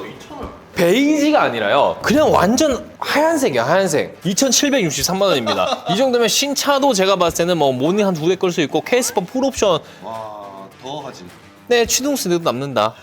2천을 베이지가 아니라요. 그냥 완전 하얀색이야, 하얀색. 2,763만 원입니다. 이 정도면 신차도 제가 봤을 때는 뭐 모닝 한두대끌수 있고 케이스퍼 풀옵션 와 더 하지 네 취동 쓰도 남는다.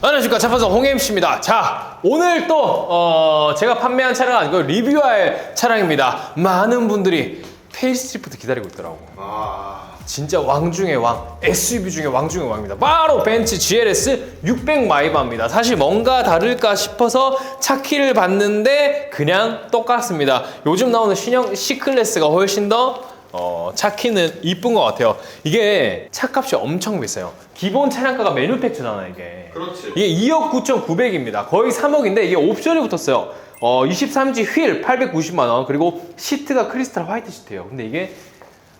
안녕하십니까 차파서 홍MC입니다. 자 오늘 또 어, 제가 판매한 차량 아니고 리뷰할 차량입니다. 많은 분들이 페이스리프트 기다리고 있더라고. 아 진짜 왕 중의 왕, SUV 중에 왕 중의 왕입니다. 바로 벤츠 GLS 600 마이바입니다. 사실 뭔가 다를까 싶어서 차 키를 봤는데 그냥 똑같습니다. 요즘 나오는 신형 C클래스가 훨씬 더 어, 차 키는 이쁜 것 같아요. 이게 차 값이 엄청 비싸요. 기본 차량가가 매뉴팩처잖아 이게. 그렇지 이게 2억 9,900입니다. 거의 3억인데 이게 옵션이 붙었어요. 어, 23인치 휠 890만 원 그리고 시트가 크리스탈 화이트 시트예요. 근데 이게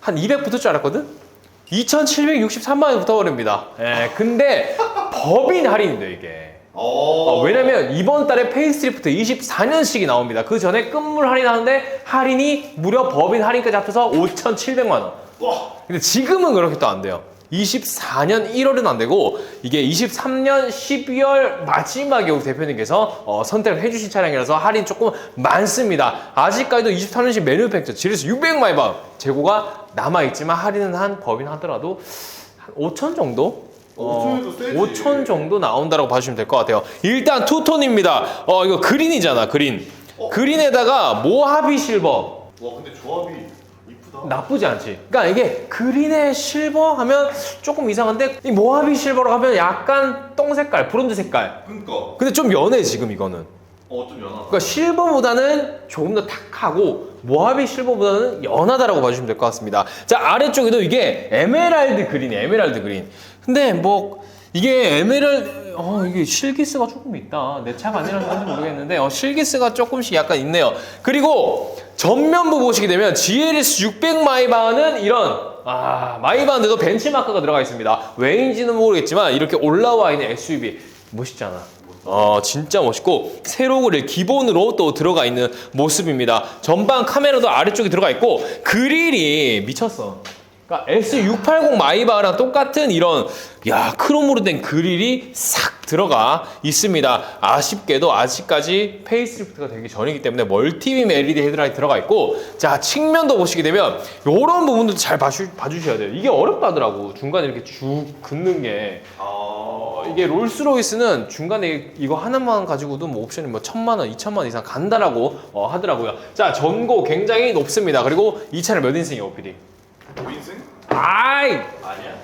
한 200 붙을 줄 알았거든? 2,763만 원이 붙어버립니다. 예, 근데 법인 할인인데 이게. 어, 어 왜냐면 이번 달에 페이스리프트 24년씩이 나옵니다. 그 전에 끝물 할인하는데 할인이 무려 법인 할인까지 합쳐서 5,700만 원. 와 근데 지금은 그렇게 또 안 돼요. 24년 1월은 안 되고 이게 23년 12월 마지막에 우리 대표님께서 어, 선택을 해주신 차량이라서 할인 조금 많습니다. 아직까지도 23년식 매뉴팩처 GLS 600마일바 재고가 남아있지만 할인은 한 법인 하더라도 한 5천 정도? 어, 5천에도 세지. 5천 정도 나온다고 봐주시면 될 것 같아요. 일단 투톤입니다. 어, 이거 그린이잖아, 그린. 어. 그린에다가 모하비 실버. 와 근데 조합이 나쁘지 않지. 그러니까 이게 그린에 실버 하면 조금 이상한데 이 모하비 실버로 하면 약간 똥 색깔, 브론즈 색깔. 그니까 근데 좀 연해 지금 이거는. 어좀 연하다 그러니까 실버보다는 조금 더 탁하고 모하비 실버보다는 연하다라고 봐주시면 될 것 같습니다. 자 아래쪽에도 이게 에메랄드 그린이 에메랄드 그린. 근데 뭐 이게 에메랄드 어 이게 실기스가 조금 있다. 내 차가 아니라서 그런지 모르겠는데 어, 실기스가 조금씩 약간 있네요. 그리고 전면부 보시게 되면 GLS 600 마이바는 이런 아 마이바인데도 벤치마크가 들어가 있습니다. 왜인지는 모르겠지만 이렇게 올라와 있는 SUV 멋있잖아. 어 진짜 멋있고 세로 그릴 기본으로 또 들어가 있는 모습입니다. 전방 카메라도 아래쪽에 들어가 있고 그릴이 미쳤어. 그러니까 S680 마이바랑 똑같은 이런 야 크롬으로 된 그릴이 싹 들어가 있습니다. 아쉽게도 아직까지 페이스리프트가 되기 전이기 때문에 멀티빔 LED 헤드라이트 들어가 있고 자 측면도 보시게 되면 이런 부분도 잘 봐주, 봐주셔야 돼요. 이게 어렵다더라고 중간에 이렇게 쭉 긋는 게아 어, 이게 롤스로이스는 중간에 이거 하나만 가지고도 뭐 옵션이 뭐 천만 원, 이천만 원 이상 간다라고 어, 하더라고요. 자 전고 굉장히 높습니다. 그리고 이 차는 몇 인승이에요, 오피디? 5인승? 아이 아니야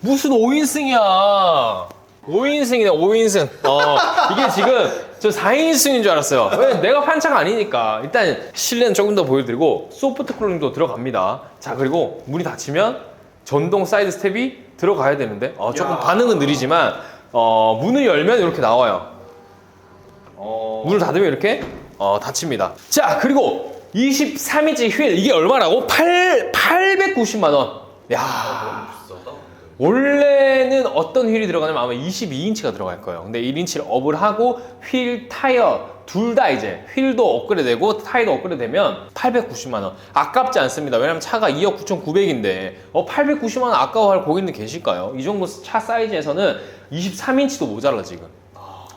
무슨 5인승이야? 5인승이네, 5인승. 어, 이게 지금 저 4인승인 줄 알았어요. 왜 내가 판차가 아니니까. 일단 실내는 조금 더 보여드리고 소프트 쿨링도 들어갑니다. 자, 그리고 문이 닫히면 전동 사이드 스텝이 들어가야 되는데 어, 조금 야. 반응은 느리지만 어, 문을 열면 이렇게 나와요. 어 문을 닫으면 이렇게 어, 닫힙니다. 자, 그리고 23인치 휠 이게 얼마라고? 8 890만 원. 야. 원래는 어떤 휠이 들어가냐면 아마 22인치가 들어갈 거예요. 근데 1인치를 업을 하고 휠, 타이어 둘 다 이제 휠도 업그레이드되고 타이어도 업그레이드되면 890만 원. 아깝지 않습니다. 왜냐면 차가 2억 9,900인데 어 890만 원 아까워할 고객님 계실까요? 이 정도 차 사이즈에서는 23인치도 모자라 지금.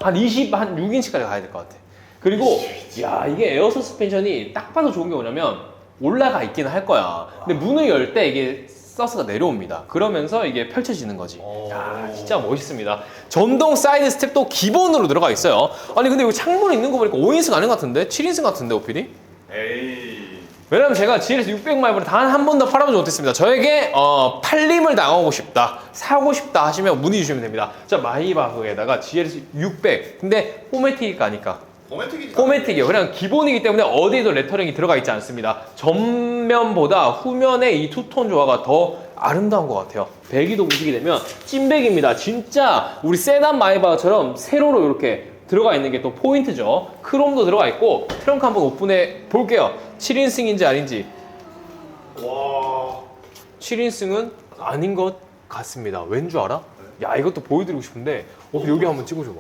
한 20, 한 6인치까지 가야 될 것 같아. 그리고 야 이게 에어 서스펜션이 딱 봐도 좋은 게 뭐냐면 올라가 있기는 할 거야. 근데 문을 열 때 이게 서스가 내려옵니다. 그러면서 이게 펼쳐지는 거지. 야 진짜 멋있습니다. 전동 사이드 스텝도 기본으로 들어가 있어요. 아니 근데 여기 창문 있는 거 보니까 5인승 아닌 것 같은데? 7인승 같은데 오필이? 에이 왜냐면 제가 GLS 600마일을 단 한 번도 팔아보지 못했습니다. 저에게 어, 팔림을 당하고 싶다, 사고 싶다 하시면 문의 주시면 됩니다. 자 마이바흐에다가 GLS 600. 근데 포매틱이 가니까 포매틱이지 포매틱이에요. 그냥 기본이기 때문에 어디에도 레터링이 들어가 있지 않습니다. 전면보다 후면의 이 투톤 조화가 더 아름다운 것 같아요. 배기도 보시게 되면 찐배기입니다. 진짜 우리 세단 마이바처럼 세로로 이렇게 들어가 있는 게 또 포인트죠. 크롬도 들어가 있고 트렁크 한번 오픈해 볼게요. 7인승인지 아닌지. 와 7인승은 아닌 것 같습니다. 왠 줄 알아? 야 이것도 보여드리고 싶은데 어, 여기 한번 찍어줘봐.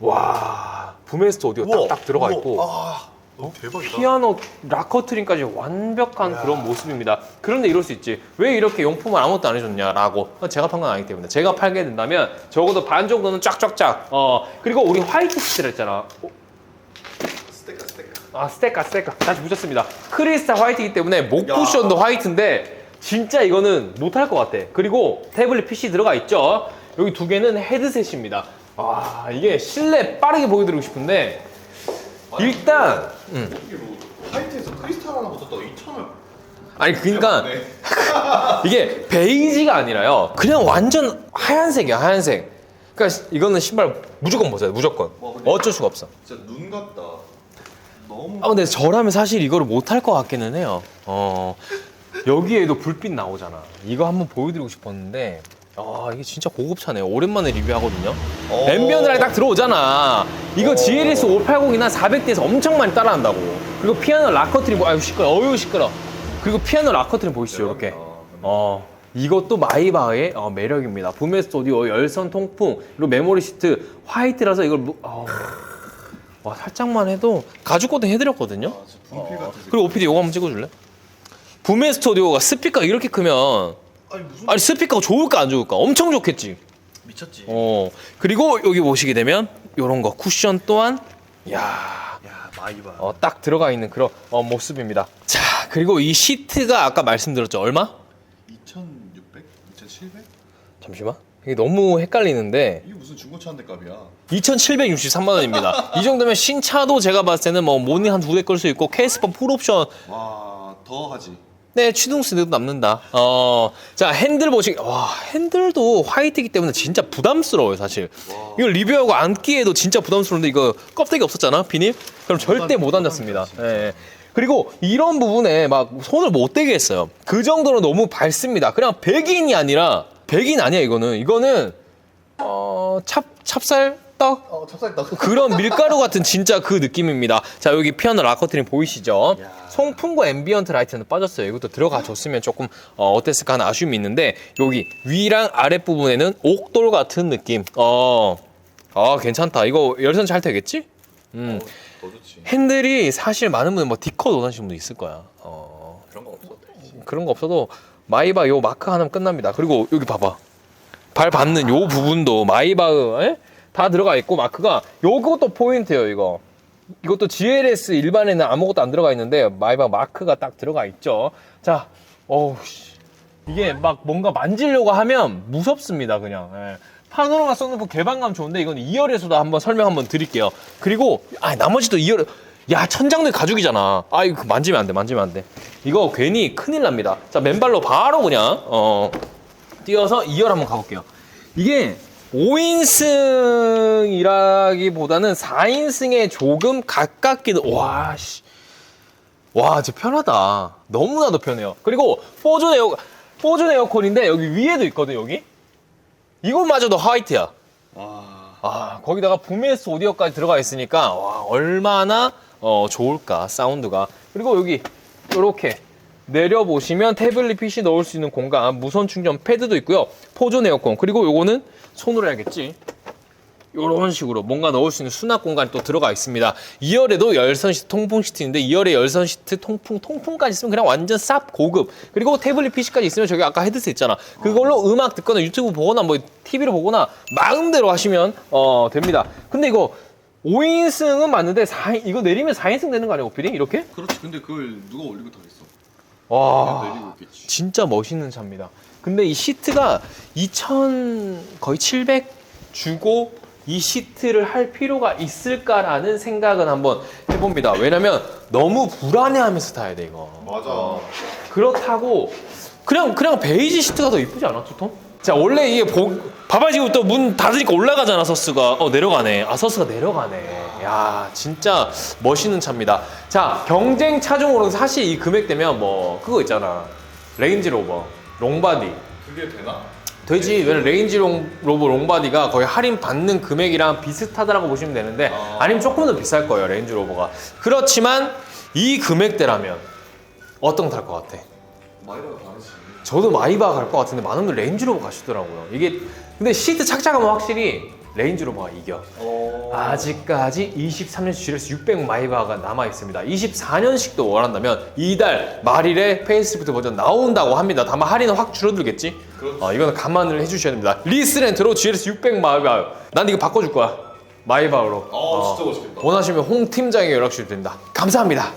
와 부메스트 오디오 우와, 딱딱 들어가 우와, 있고 아 어, 대박이다. 피아노 락커트림까지 완벽한 그런 모습입니다. 그런데 이럴 수 있지. 왜 이렇게 용품을 아무것도 안 해줬냐라고. 제가 판 건 아니기 때문에. 제가 팔게 된다면 적어도 반 정도는 쫙쫙쫙. 어, 그리고 우리 화이트 시트를 했잖아. 어, 스테카 스테카. 아, 스테카, 스테카. 다시 붙였습니다. 크리스탈 화이트이기 때문에 목 야. 쿠션도 화이트인데 진짜 이거는 못할 것 같아. 그리고 태블릿 PC 들어가 있죠. 여기 두 개는 헤드셋입니다. 아, 이게 실내 빠르게 보여드리고 싶은데 일단 음. 이게 뭐 화이트에서 크리스탈 하나 붙었다 2천을. 아니 그러니까 네. 이게 베이지가 아니라요. 그냥 완전 하얀색이야, 하얀색. 그러니까 이거는 신발 무조건 벗어야 돼, 무조건. 와, 근데- 어쩔 수가 없어. 진짜 눈 같다. 너무. 아 근데 저라면 사실 이거를 못할 것 같기는 해요. 어 여기에도 불빛 나오잖아. 이거 한번 보여드리고 싶었는데 아 이게 진짜 고급차네요. 오랜만에 리뷰하거든요. 어. 앰비언트라이 딱 들어오잖아. 이거 어. GLS 580이나 400D에서 엄청 많이 따라한다고. 그리고 피아노 락커트림 보- 아유 시끄러. 어유 시끄러. 그리고 피아노 락커트림 보이시죠 이렇게. 어 이것도 마이바의 어, 매력입니다. 부메스 오디오 열선 통풍 그리고 메모리 시트 화이트라서 이걸 무- 어. 와 살짝만 해도 가죽 코팅 해드렸거든요. 아, 진짜 분필 같은 색깔. 그리고 오피디 이거 한번 찍어줄래? 부메 스튜디오가 스피커 이렇게 크면 아니 무슨 아니 스피커가 좋을까 안 좋을까? 엄청 좋겠지. 미쳤지. 어 그리고 여기 보시게 되면 이런 거 쿠션 또한 야. 야 마이바. 어, 딱 들어가 있는 그런 어, 모습입니다. 자, 그리고 이 시트가 아까 말씀드렸죠. 얼마? 2,600? 2,700? 잠시만. 이게 너무 헷갈리는데 이게 무슨 중고차 한대 값이야? 2,763만 원입니다. 이 정도면 신차도 제가 봤을 때는 뭐 모닝 한 두 대 끌 수 있고 케이스퍼 풀옵션 와 더 하지. 네, 스도 남는다. 어, 자, 핸들 보시, 와, 핸들도 화이트이기 때문에 진짜 부담스러워요, 사실. 와. 이걸 리뷰하고 앉기에도 진짜 부담스러운데 이거 껍데기 없었잖아, 비닐? 그럼 절대 못 앉았습니다. 진짜. 예. 그리고 이런 부분에 막 손을 못 대게 했어요. 그 정도로 너무 밝습니다. 그냥 백인이 아니라, 백인 아니야, 이거는. 이거는, 어, 찹, 찹쌀 떡? 어 찹쌀떡. 그런 밀가루 같은 진짜 그 느낌입니다. 자, 여기 피아노 락커트림 보이시죠? 야. 송풍과 앰비언트 라이트는 빠졌어요. 이것도 들어가 줬으면 조금 어, 어땠을까 하는 아쉬움이 있는데 여기 위랑 아랫부분에는 옥돌 같은 느낌. 어. 아, 괜찮다. 이거 열선 잘 되겠지? 음. 어, 더 좋지. 핸들이 사실 많은 분은 뭐 디컷 원하시는 분도 있을 거야. 어. 그런 거 없어도 되지. 그런 거 없어도 마이바 요 마크 하나면 끝납니다. 그리고 여기 봐봐. 발 받는 요 부분도 마이바흐 에? 다 들어가 있고 마크가 요것도 포인트예요, 이거. 이것도 GLS 일반에는 아무것도 안 들어가 있는데 마이바 마크가 딱 들어가 있죠. 자, 어우 씨. 이게 막 뭔가 만지려고 하면 무섭습니다, 그냥. 예. 파노라마 썬루프 개방감 좋은데 이건 2열에서도 한번 설명 한번 드릴게요. 그리고 아 나머지도 2열 야 천장도 가죽이잖아. 아 이거 만지면 안 돼, 만지면 안 돼. 이거 괜히 큰일 납니다. 자 맨발로 바로 그냥 어 뛰어서 2열 한번 가볼게요. 이게 5인승이라기보다는 4인승에 조금 가깝기도 와 씨. 와, 진짜 편하다. 너무나도 편해요. 그리고 포존 에어 포존 에어컨인데 여기 위에도 있거든, 여기. 이것마저도 화이트야. 와. 아, 거기다가 부메스 오디오까지 들어가 있으니까 와, 얼마나 어, 좋을까, 사운드가. 그리고 여기 이렇게 내려 보시면 태블릿 PC 넣을 수 있는 공간, 무선 충전 패드도 있고요. 포존 에어컨. 그리고 요거는 손으로 해야겠지. 이런 식으로 뭔가 넣을 수 있는 수납 공간이 또 들어가 있습니다. 2열에도 열선 시트, 통풍 시트인데 2열에 열선 시트, 통풍, 통풍까지 있으면 그냥 완전 쌉 고급. 그리고 태블릿 PC까지 있으면 저기 아까 헤드셋 있잖아. 그걸로 음악 듣거나 유튜브 보거나 뭐 TV로 보거나 마음대로 하시면 어 됩니다. 근데 이거 5인승은 맞는데 4, 이거 내리면 4인승 되는 거 아니야, 오피디? 이렇게? 그렇지. 근데 그걸 누가 올리고 타겠어? 와. 그냥 내리고 있겠지. 진짜 멋있는 차입니다. 근데 이 시트가 2,000 거의 700 주고 이 시트를 할 필요가 있을까라는 생각은 한번 해봅니다. 왜냐면 너무 불안해하면서 타야 돼 이거. 맞아. 그렇다고 그냥 그냥 베이지 시트가 더 이쁘지 않아, 투톤? 자 원래 이게 보, 봐봐 지금 또 문 닫으니까 올라가잖아 서스가 어 내려가네 아 서스가 내려가네 야 진짜 멋있는 차입니다 자 경쟁 차종으로는 사실 이 금액대면 뭐 그거 있잖아 레인지로버 롱바디 그게 되나? 되지 왜냐면 레인지로버 롱바디가 거의 할인 받는 금액이랑 비슷하다라고 보시면 되는데 아. 아니면 조금 더 비쌀 거예요 레인지 로버가 그렇지만 이 금액대라면 어떤 거 탈 것 같아? 마이바가 다르지. 저도 마이바 갈 것 같은데 많은 분들 레인지 로버 가시더라고요. 이게 근데 시트 착장감은 확실히 레인지로버가 이겨. 어. 아직까지 23년식 GLS 600 마이바가 남아 있습니다. 24년식도 원한다면 이달 말일에 페이스리프트 버전 나온다고 합니다. 다만 할인은 확 줄어들겠지? 어, 이거는 감안을 해주셔야 됩니다. 리스렌트로 GLS 600 마이바. 난 이거 바꿔줄 거야. 마이바로. 어, 진짜 멋있겠다. 원하시면 홍 팀장에게 연락 주셔도 됩니다. 감사합니다.